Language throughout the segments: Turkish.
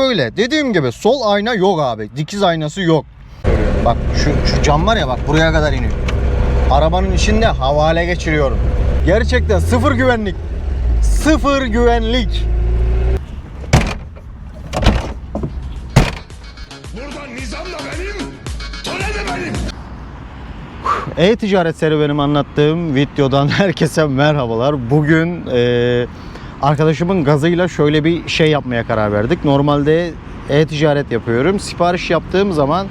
böyle. Dediğim gibi sol ayna yok abi. Dikiz aynası yok. Bak şu, şu cam var ya bak buraya kadar iniyor. Arabanın içinde havale geçiriyorum. Gerçekten sıfır güvenlik. Sıfır güvenlik. Burada nizam da benim, töre de benim. E-ticaret serüvenimi anlattığım videodan herkese merhabalar. Bugün e, arkadaşımın gazıyla şöyle bir şey yapmaya karar verdik. Normalde e-ticaret yapıyorum. Sipariş yaptığım zaman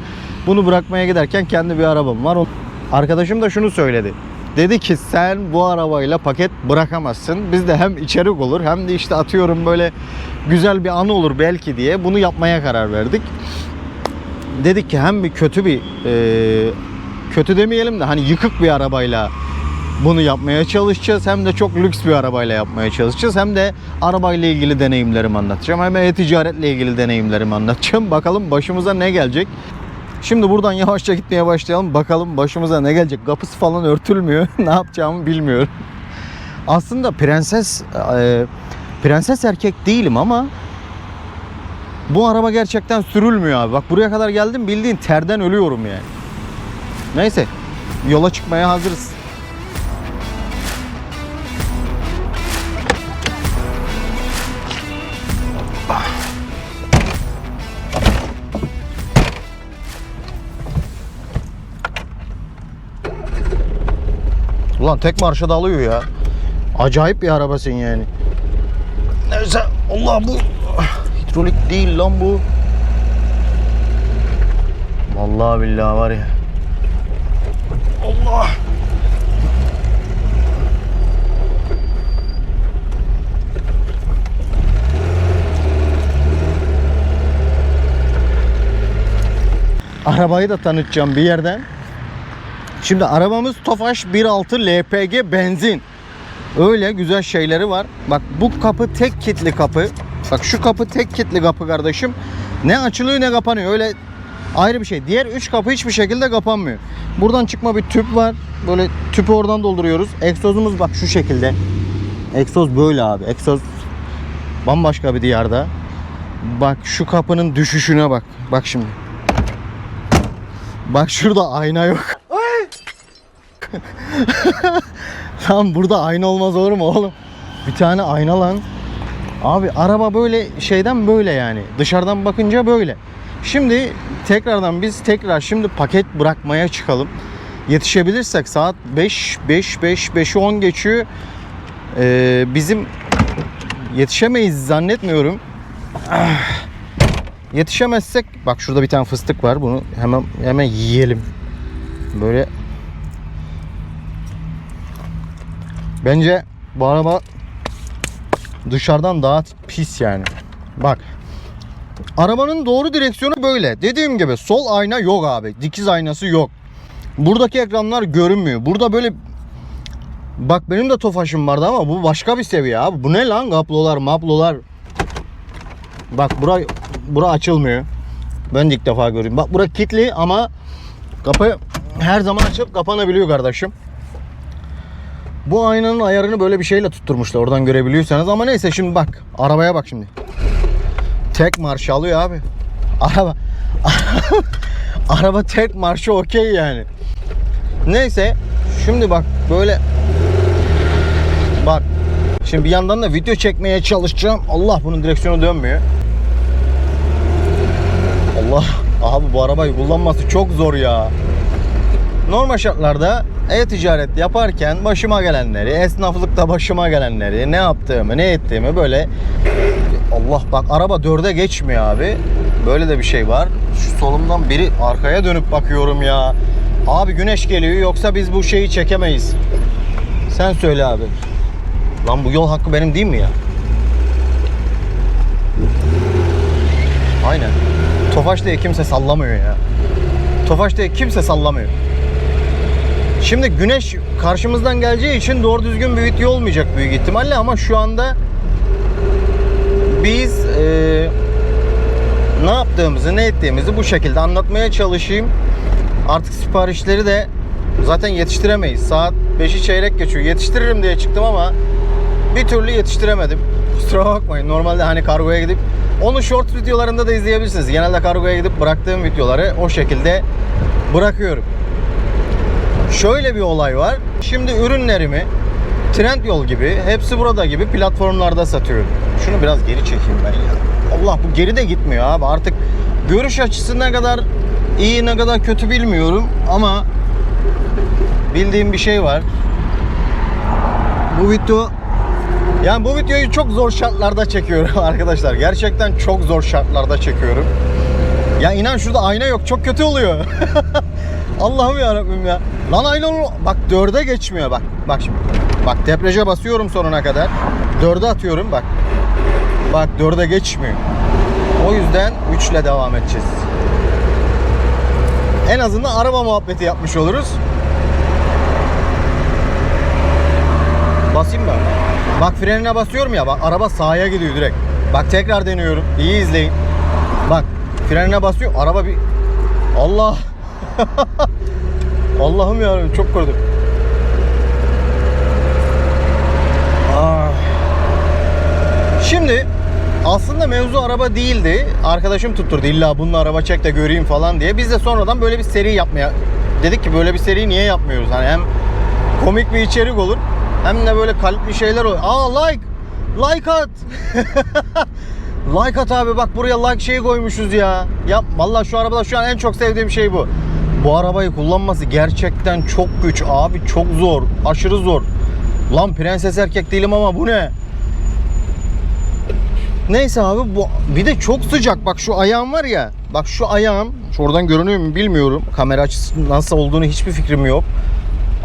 bunu bırakmaya giderken kendi bir arabam var. Arkadaşım da şunu söyledi. Dedi ki sen bu arabayla paket bırakamazsın. Biz de hem içerik olur hem de işte atıyorum böyle güzel bir anı olur belki diye bunu yapmaya karar verdik dedik ki hem bir kötü bir e, kötü demeyelim de hani yıkık bir arabayla bunu yapmaya çalışacağız. Hem de çok lüks bir arabayla yapmaya çalışacağız. Hem de arabayla ilgili deneyimlerimi anlatacağım. Hem e-ticaretle ilgili deneyimlerimi anlatacağım. Bakalım başımıza ne gelecek. Şimdi buradan yavaşça gitmeye başlayalım. Bakalım başımıza ne gelecek. Kapısı falan örtülmüyor. ne yapacağımı bilmiyorum. Aslında prenses e, prenses erkek değilim ama bu araba gerçekten sürülmüyor abi. Bak buraya kadar geldim bildiğin terden ölüyorum yani. Neyse yola çıkmaya hazırız. Ulan tek marşa da alıyor ya. Acayip bir arabasın yani. Neyse Allah bu hidrolik değil lan bu. Vallahi billahi var ya. Allah. Arabayı da tanıtacağım bir yerden. Şimdi arabamız Tofaş 1.6 LPG benzin. Öyle güzel şeyleri var. Bak bu kapı tek kilitli kapı. Bak şu kapı tek kilitli kapı kardeşim. Ne açılıyor ne kapanıyor. Öyle ayrı bir şey. Diğer üç kapı hiçbir şekilde kapanmıyor. Buradan çıkma bir tüp var. Böyle tüpü oradan dolduruyoruz. Egzozumuz bak şu şekilde. Egzoz böyle abi. Egzoz bambaşka bir diyarda. Bak şu kapının düşüşüne bak. Bak şimdi. Bak şurada ayna yok. Lan burada ayna olmaz olur mu oğlum? Bir tane ayna lan. Abi araba böyle şeyden böyle yani. Dışarıdan bakınca böyle. Şimdi tekrardan biz tekrar şimdi paket bırakmaya çıkalım. Yetişebilirsek saat 5 5 5 5'i 10 geçiyor. Ee, bizim yetişemeyiz zannetmiyorum. Ah. Yetişemezsek bak şurada bir tane fıstık var. Bunu hemen hemen yiyelim. Böyle Bence bu araba dışarıdan daha pis yani. Bak. Arabanın doğru direksiyonu böyle. Dediğim gibi sol ayna yok abi. Dikiz aynası yok. Buradaki ekranlar görünmüyor. Burada böyle Bak benim de tofaşım vardı ama bu başka bir seviye abi. Bu ne lan? Kaplolar, maplolar. Bak bura bura açılmıyor. Ben de ilk defa görüyorum. Bak bura kilitli ama kapı her zaman açıp kapanabiliyor kardeşim. Bu aynanın ayarını böyle bir şeyle tutturmuşlar. Oradan görebiliyorsanız ama neyse şimdi bak. Arabaya bak şimdi. Tek marş alıyor abi. Araba Araba tek marşı okey yani. Neyse şimdi bak böyle bak şimdi bir yandan da video çekmeye çalışacağım. Allah bunun direksiyonu dönmüyor. Allah abi bu arabayı kullanması çok zor ya. Normal şartlarda e-ticaret yaparken başıma gelenleri, esnaflıkta başıma gelenleri, ne yaptığımı, ne ettiğimi böyle Allah bak araba dörde geçmiyor abi. Böyle de bir şey var. Şu solumdan biri arkaya dönüp bakıyorum ya. Abi güneş geliyor yoksa biz bu şeyi çekemeyiz. Sen söyle abi. Lan bu yol hakkı benim değil mi ya? Aynen. Tofaş diye kimse sallamıyor ya. Tofaş diye kimse sallamıyor. Şimdi güneş karşımızdan geleceği için doğru düzgün bir video olmayacak büyük ihtimalle ama şu anda biz eee, ne yaptığımızı ne ettiğimizi bu şekilde anlatmaya çalışayım. Artık siparişleri de zaten yetiştiremeyiz. Saat 5'i çeyrek geçiyor. Yetiştiririm diye çıktım ama bir türlü yetiştiremedim. Kusura bakmayın. Normalde hani kargoya gidip Onu short videolarında da izleyebilirsiniz. Genelde kargoya gidip bıraktığım videoları o şekilde bırakıyorum. Şöyle bir olay var. Şimdi ürünlerimi Trendyol gibi, hepsi burada gibi platformlarda satıyorum. Şunu biraz geri çekeyim ben ya. Allah bu geri de gitmiyor abi. Artık görüş açısı ne kadar iyi ne kadar kötü bilmiyorum ama bildiğim bir şey var. Bu video yani bu videoyu çok zor şartlarda çekiyorum arkadaşlar. Gerçekten çok zor şartlarda çekiyorum. Ya inan şurada ayna yok. Çok kötü oluyor. Allah'ım ya Rabbim ya. Lan ayna ol- bak dörde geçmiyor bak. Bak şimdi. Bak depreje basıyorum sonuna kadar. Dörde atıyorum bak. Bak dörde geçmiyor. O yüzden 3 ile devam edeceğiz. En azından araba muhabbeti yapmış oluruz. Basayım mı? Bak frenine basıyorum ya bak araba sağa gidiyor direkt. Bak tekrar deniyorum. İyi izleyin. Bak frenine basıyor araba bir Allah Allah'ım ya çok korktum. Ah. Şimdi aslında mevzu araba değildi. Arkadaşım tutturdu illa bunun araba çek de göreyim falan diye. Biz de sonradan böyle bir seri yapmaya dedik ki böyle bir seri niye yapmıyoruz? Hani hem komik bir içerik olur hem de böyle kalpli şeyler olur. Aa like! Like at! like at abi bak buraya like şeyi koymuşuz ya. Ya vallahi şu arabada şu an en çok sevdiğim şey bu. Bu arabayı kullanması gerçekten çok güç abi çok zor. Aşırı zor. Lan prenses erkek değilim ama bu ne? Neyse abi bu bir de çok sıcak. Bak şu ayağım var ya. Bak şu ayağım. Şuradan görünüyor mu bilmiyorum. Kamera açısı nasıl olduğunu hiçbir fikrim yok.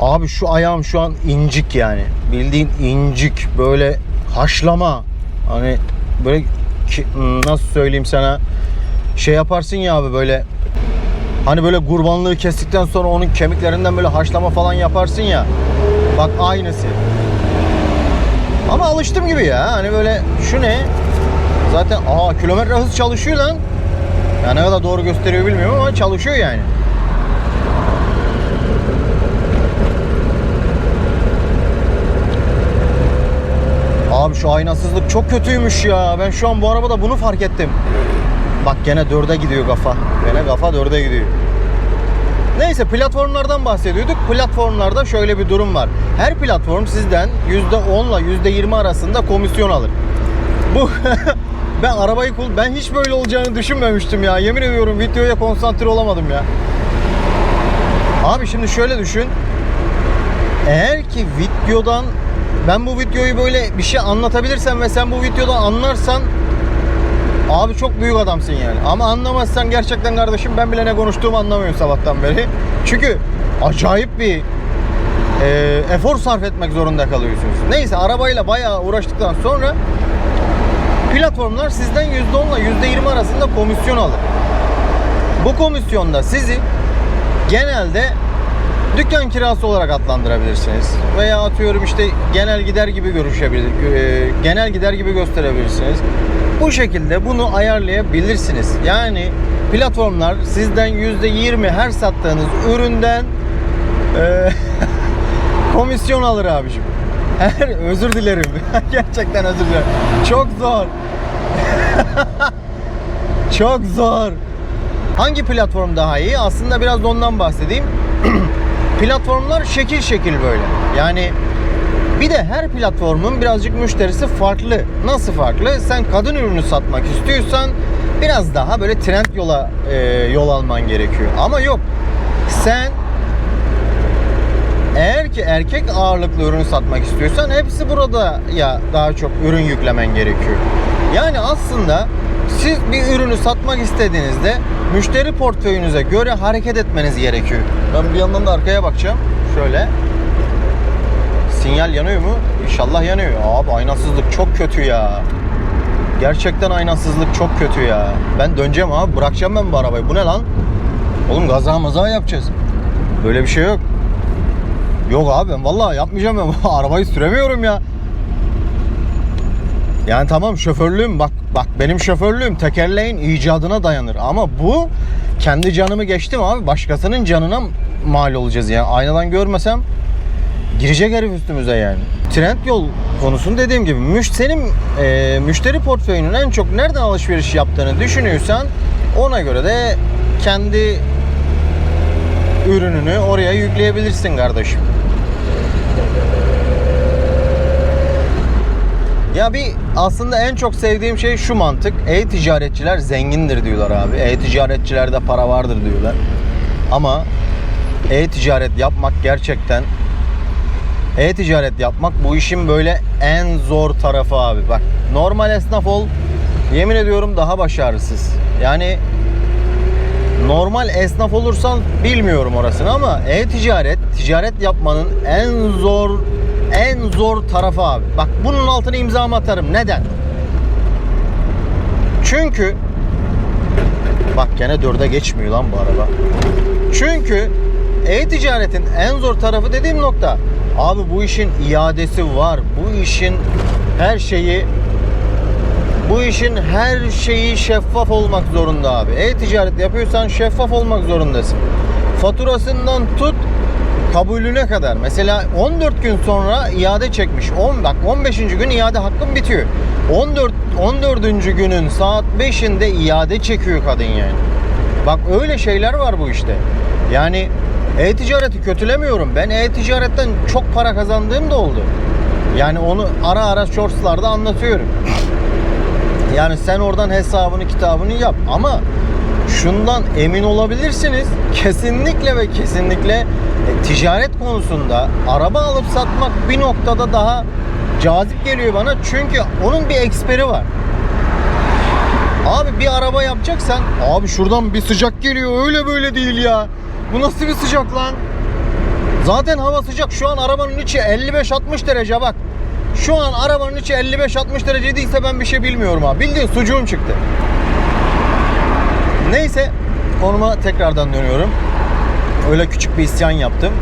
Abi şu ayağım şu an incik yani. Bildiğin incik böyle haşlama. Hani böyle nasıl söyleyeyim sana? Şey yaparsın ya abi böyle Hani böyle kurbanlığı kestikten sonra onun kemiklerinden böyle haşlama falan yaparsın ya. Bak aynısı. Ama alıştım gibi ya. Hani böyle şu ne? Zaten aa kilometre hız çalışıyor lan. Ya ne kadar doğru gösteriyor bilmiyorum ama çalışıyor yani. Abi şu aynasızlık çok kötüymüş ya. Ben şu an bu arabada bunu fark ettim. Bak gene dörde gidiyor kafa. Gene kafa dörde gidiyor. Neyse platformlardan bahsediyorduk. Platformlarda şöyle bir durum var. Her platform sizden %10 ile %20 arasında komisyon alır. Bu ben arabayı kul ben hiç böyle olacağını düşünmemiştim ya. Yemin ediyorum videoya konsantre olamadım ya. Abi şimdi şöyle düşün. Eğer ki videodan ben bu videoyu böyle bir şey anlatabilirsem ve sen bu videodan anlarsan Abi çok büyük adamsın yani. Ama anlamazsan gerçekten kardeşim ben bile ne konuştuğumu anlamıyorum sabahtan beri. Çünkü acayip bir e, efor sarf etmek zorunda kalıyorsunuz. Neyse arabayla bayağı uğraştıktan sonra platformlar sizden %10 ile %20 arasında komisyon alır. Bu komisyonda sizi genelde dükkan kirası olarak adlandırabilirsiniz. Veya atıyorum işte genel gider gibi görüşebilir, e, genel gider gibi gösterebilirsiniz. Bu şekilde bunu ayarlayabilirsiniz. Yani platformlar sizden %20 her sattığınız üründen e, komisyon alır abicim. Her özür dilerim. Gerçekten özür dilerim. Çok zor. Çok zor. Hangi platform daha iyi? Aslında biraz da ondan bahsedeyim. Platformlar şekil şekil böyle. Yani bir de her platformun birazcık müşterisi farklı. Nasıl farklı? Sen kadın ürünü satmak istiyorsan biraz daha böyle trend yola e, yol alman gerekiyor. Ama yok. Sen eğer ki erkek ağırlıklı ürün satmak istiyorsan hepsi burada ya daha çok ürün yüklemen gerekiyor. Yani aslında siz bir ürünü satmak istediğinizde müşteri portföyünüze göre hareket etmeniz gerekiyor. Ben bir yandan da arkaya bakacağım. Şöyle. Sinyal yanıyor mu? İnşallah yanıyor. Abi aynasızlık çok kötü ya. Gerçekten aynasızlık çok kötü ya. Ben döneceğim abi. Bırakacağım ben bu arabayı. Bu ne lan? Oğlum gaza maza yapacağız. Böyle bir şey yok. Yok abi ben vallahi yapmayacağım ben. Arabayı süremiyorum ya. Yani tamam şoförlüğüm bak bak benim şoförlüğüm tekerleğin icadına dayanır ama bu kendi canımı geçtim abi başkasının canına mal olacağız yani aynadan görmesem girecek herif üstümüze yani. Trend yol konusunu dediğim gibi müş, senin e, müşteri portföyünün en çok nereden alışveriş yaptığını düşünüyorsan ona göre de kendi ürününü oraya yükleyebilirsin kardeşim. Ya bir aslında en çok sevdiğim şey şu mantık. E-ticaretçiler zengindir diyorlar abi. E-ticaretçilerde para vardır diyorlar. Ama e-ticaret yapmak gerçekten e-ticaret yapmak bu işin böyle en zor tarafı abi. Bak normal esnaf ol yemin ediyorum daha başarısız. Yani normal esnaf olursan bilmiyorum orasını ama e-ticaret ticaret yapmanın en zor en zor tarafı abi. Bak bunun altına imzamı atarım. Neden? Çünkü bak gene dörde geçmiyor lan bu araba. Çünkü e-ticaretin en zor tarafı dediğim nokta abi bu işin iadesi var. Bu işin her şeyi bu işin her şeyi şeffaf olmak zorunda abi. E-ticaret yapıyorsan şeffaf olmak zorundasın. Faturasından tut kabulüne kadar. Mesela 14 gün sonra iade çekmiş. 10 bak 15. gün iade hakkın bitiyor. 14 14. günün saat 5'inde iade çekiyor kadın yani. Bak öyle şeyler var bu işte. Yani e-ticareti kötülemiyorum. Ben e-ticaretten çok para kazandığım da oldu. Yani onu ara ara shortslarda anlatıyorum. Yani sen oradan hesabını kitabını yap ama şundan emin olabilirsiniz. Kesinlikle ve kesinlikle e, ticaret konusunda araba alıp satmak bir noktada daha cazip geliyor bana. Çünkü onun bir eksperi var. Abi bir araba yapacaksan abi şuradan bir sıcak geliyor öyle böyle değil ya. Bu nasıl bir sıcak lan? Zaten hava sıcak. Şu an arabanın içi 55-60 derece bak. Şu an arabanın içi 55-60 derece değilse ben bir şey bilmiyorum abi. Bildiğin sucuğum çıktı. Neyse konuma tekrardan dönüyorum. Öyle küçük bir isyan yaptım.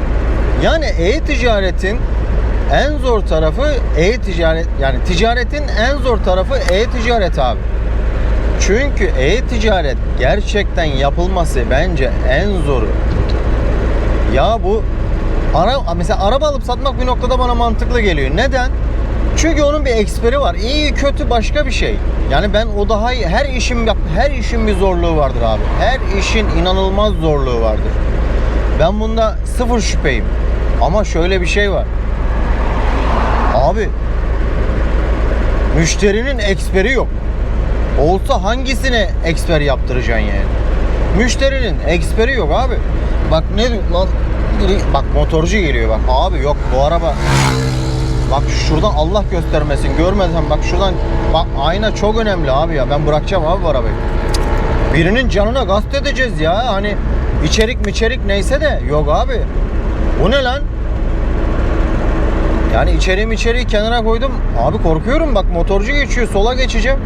Yani e-ticaretin en zor tarafı e-ticaret yani ticaretin en zor tarafı e-ticaret abi. Çünkü e-ticaret gerçekten yapılması bence en zoru. Ya bu ara mesela araba alıp satmak bir noktada bana mantıklı geliyor. Neden? Çünkü onun bir eksperi var. İyi kötü başka bir şey. Yani ben o daha iyi. Her işin bak her işin bir zorluğu vardır abi. Her işin inanılmaz zorluğu vardır. Ben bunda sıfır şüpheyim. Ama şöyle bir şey var. Abi müşterinin eksperi yok. Olsa hangisine eksper yaptıracaksın yani? Müşterinin eksperi yok abi. Bak ne lan bak motorcu geliyor bak. Abi yok bu araba Bak şuradan Allah göstermesin. Görmeden bak şuradan bak ayna çok önemli abi ya. Ben bırakacağım abi bu arabayı. Birinin canına gast edeceğiz ya. Hani içerik mi içerik neyse de yok abi. Bu ne lan? Yani içeriğim içeriği kenara koydum. Abi korkuyorum bak motorcu geçiyor sola geçeceğim.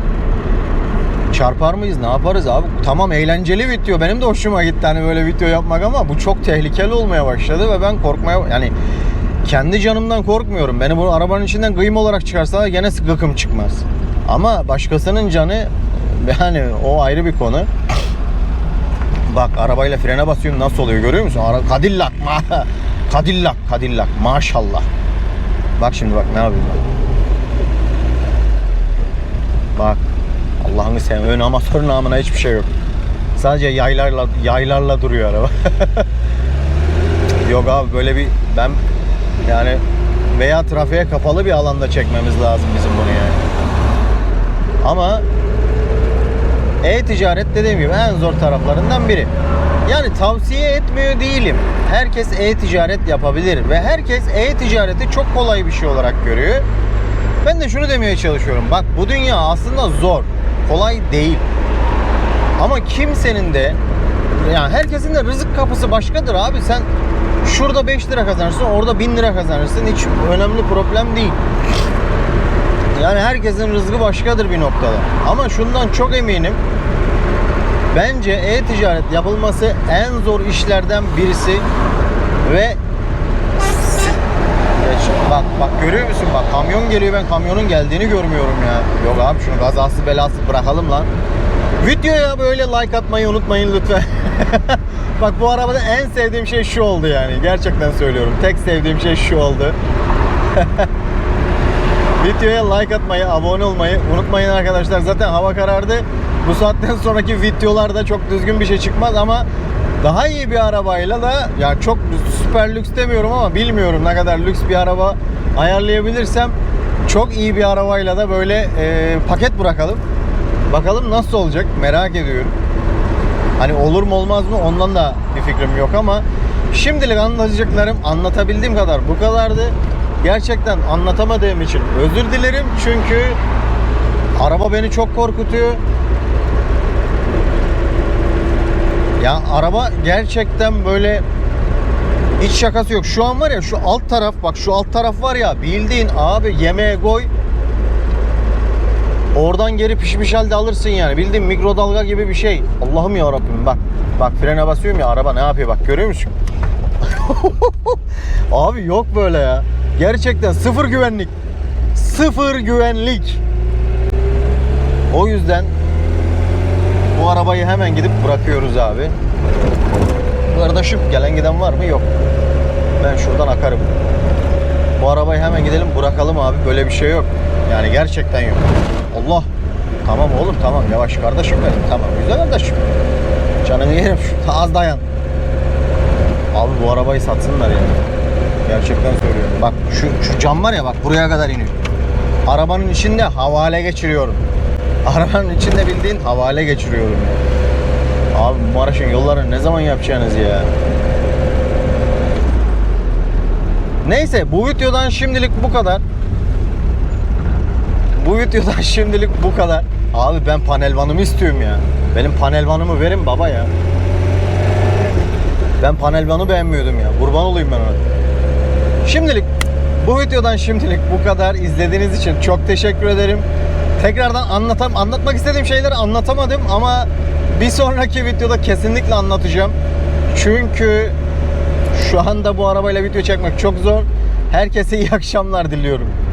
Çarpar mıyız ne yaparız abi? Tamam eğlenceli video benim de hoşuma gitti hani böyle video yapmak ama bu çok tehlikeli olmaya başladı ve ben korkmaya yani kendi canımdan korkmuyorum. Beni bu arabanın içinden kıyım olarak çıkarsa gene gıkım çıkmaz. Ama başkasının canı yani o ayrı bir konu. Bak arabayla frene basıyorum nasıl oluyor görüyor musun? Ara Cadillac ma Cadillac Cadillac maşallah. Bak şimdi bak ne yapayım bak. Bak Allah'ını seveyim ön amatör namına hiçbir şey yok. Sadece yaylarla yaylarla duruyor araba. yok abi böyle bir ben yani veya trafiğe kapalı bir alanda çekmemiz lazım bizim bunu yani. Ama e-ticaret dediğim gibi en zor taraflarından biri. Yani tavsiye etmiyor değilim. Herkes e-ticaret yapabilir ve herkes e-ticareti çok kolay bir şey olarak görüyor. Ben de şunu demeye çalışıyorum. Bak bu dünya aslında zor. Kolay değil. Ama kimsenin de yani herkesin de rızık kapısı başkadır abi. Sen şurada 5 lira kazanırsın, orada 1000 lira kazanırsın. Hiç önemli problem değil. Yani herkesin rızkı başkadır bir noktada. Ama şundan çok eminim. Bence e-ticaret yapılması en zor işlerden birisi ve. Bak bak görüyor musun bak kamyon geliyor ben kamyonun geldiğini görmüyorum ya. Yok abi şunu kazası belası bırakalım lan. Videoya böyle like atmayı unutmayın lütfen. Bak bu arabada en sevdiğim şey şu oldu yani. Gerçekten söylüyorum. Tek sevdiğim şey şu oldu. Videoya like atmayı, abone olmayı unutmayın arkadaşlar. Zaten hava karardı. Bu saatten sonraki videolarda çok düzgün bir şey çıkmaz ama daha iyi bir arabayla da ya çok süper lüks demiyorum ama bilmiyorum ne kadar lüks bir araba ayarlayabilirsem çok iyi bir arabayla da böyle e, paket bırakalım. Bakalım nasıl olacak merak ediyorum. Hani olur mu olmaz mı ondan da bir fikrim yok ama şimdilik anlatacaklarım anlatabildiğim kadar bu kadardı. Gerçekten anlatamadığım için özür dilerim çünkü araba beni çok korkutuyor. Ya araba gerçekten böyle hiç şakası yok. Şu an var ya şu alt taraf bak şu alt taraf var ya bildiğin abi yemeğe koy Oradan geri pişmiş halde alırsın yani. Bildiğin mikrodalga gibi bir şey. Allah'ım ya Rabbim bak. Bak frene basıyorum ya araba ne yapıyor bak görüyor musun? Abi yok böyle ya. Gerçekten sıfır güvenlik. Sıfır güvenlik. O yüzden bu arabayı hemen gidip bırakıyoruz abi. Bu arada şu gelen giden var mı? Yok. Ben şuradan akarım. Bu arabayı hemen gidelim bırakalım abi. Böyle bir şey yok. Yani gerçekten yok. Allah. Tamam oğlum tamam yavaş kardeşim benim. Tamam güzel kardeşim. Canını yerim az dayan. Abi bu arabayı satsınlar ya. Gerçekten söylüyorum. Bak şu, şu cam var ya bak buraya kadar iniyor. Arabanın içinde havale geçiriyorum. Arabanın içinde bildiğin havale geçiriyorum ya. Abi Maraş'ın yollarını ne zaman yapacaksınız ya? Neyse bu videodan şimdilik bu kadar. Bu videodan şimdilik bu kadar. Abi ben panelvanımı istiyorum ya. Benim panelvanımı verin baba ya. Ben panelvanı beğenmiyordum ya. Kurban olayım ben ona. Şimdilik bu videodan şimdilik bu kadar. İzlediğiniz için çok teşekkür ederim. Tekrardan anlatam anlatmak istediğim şeyleri anlatamadım ama bir sonraki videoda kesinlikle anlatacağım. Çünkü şu anda bu arabayla video çekmek çok zor. Herkese iyi akşamlar diliyorum.